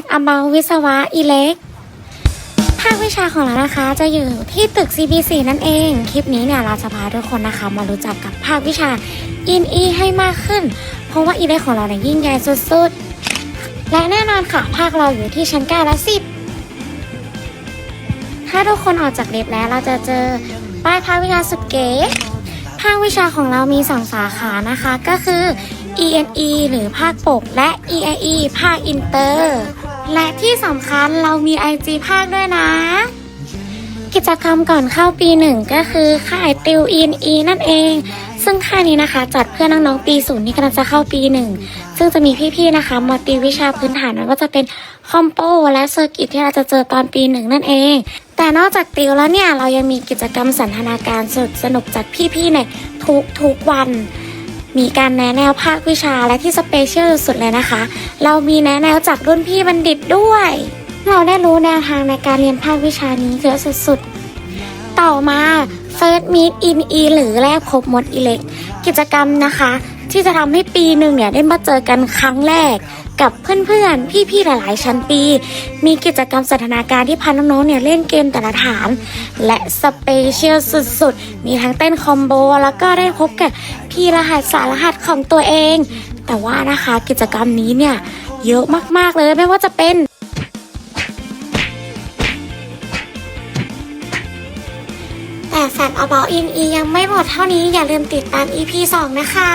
กอ about วิศวะอิเล็กภาควิชาของเรานะคะจะอยู่ที่ตึก CB4 นั่นเอง คลิปนี้เนี่ยเราจะพาทุกคนนะคะมารู้จักกับภาควิชาอินอีให้มากขึ้น เพราะว่าอิเล็กของเราเนี่ยยิ่งใหญ่สุดๆ และแน่นอนค่ะ ภาคเราอยู่ที่ชั้น9และ10 ถ้าทุกคนออกจากลิฟต์แล้วเราจะเจอป้ายภาควิชาสุดเก๋ภาควิชาของเรามีสองสาขานะคะก็คือ ENE หรือภาคปกและ EIE ภาคอินเตอร์ และที่สำคัญเรามี IG ภาคด้วยนะ กิจกรรมก่อนเข้าปีหนึ่งก็คือค่ายติว ENE นั่นเอง ซึ่งค่ายนี้นะคะ จัดเพื่อน้องๆปีศูนย์ที่กำลังจะเข้าปีหนึ่งซึ่งจะมีพี่ๆนะคะมาติววิชาพื้นฐานไม่ว่าจะเป็นคอมโปและเซอร์กิตที่เราจะเจอตอนปีหนึ่งนั่นเอง แต่นอกจากติวแล้วเนี่ยเรายังมีกิจกรรมสันทนาการสุดสนุกจากพี่ๆในทุกๆวัน มีการแนะแนวภาควิชาและที่สเปเชียลสุดๆเลยนะคะ เรามีแนะแนวจากรุ่นพี่บัณฑิตด้วย เราได้รู้แนวทางในการเรียนภาควิชานี้เยอะสุดๆ ต่อมา First Meet in E หรือแรกพบมดอิเล็ก กิจกรรมนะคะ ที่จะทำให้ปีหนึ่งเนี่ยได้มาเจอกันครั้งแรก กับเพื่อนๆ พี่ๆ หลายๆ ชั้นปี มีกิจกรรมสันทนาการที่พาน้องๆ เนี่ยเล่นเกมแต่ละฐาน และสเปเชียลสุดๆ มีทั้งเต้นคอมโบ แล้วก็ได้พบกับพี่รหัสสารหัสของตัวเอง แต่ว่านะคะกิจกรรมนี้เนี่ยเยอะมากๆเลยไม่ว่าจะเป็น แต่แฟน About In E ยังไม่หมดเท่านี้อย่าลืมติดตาม EP 2 นะคะ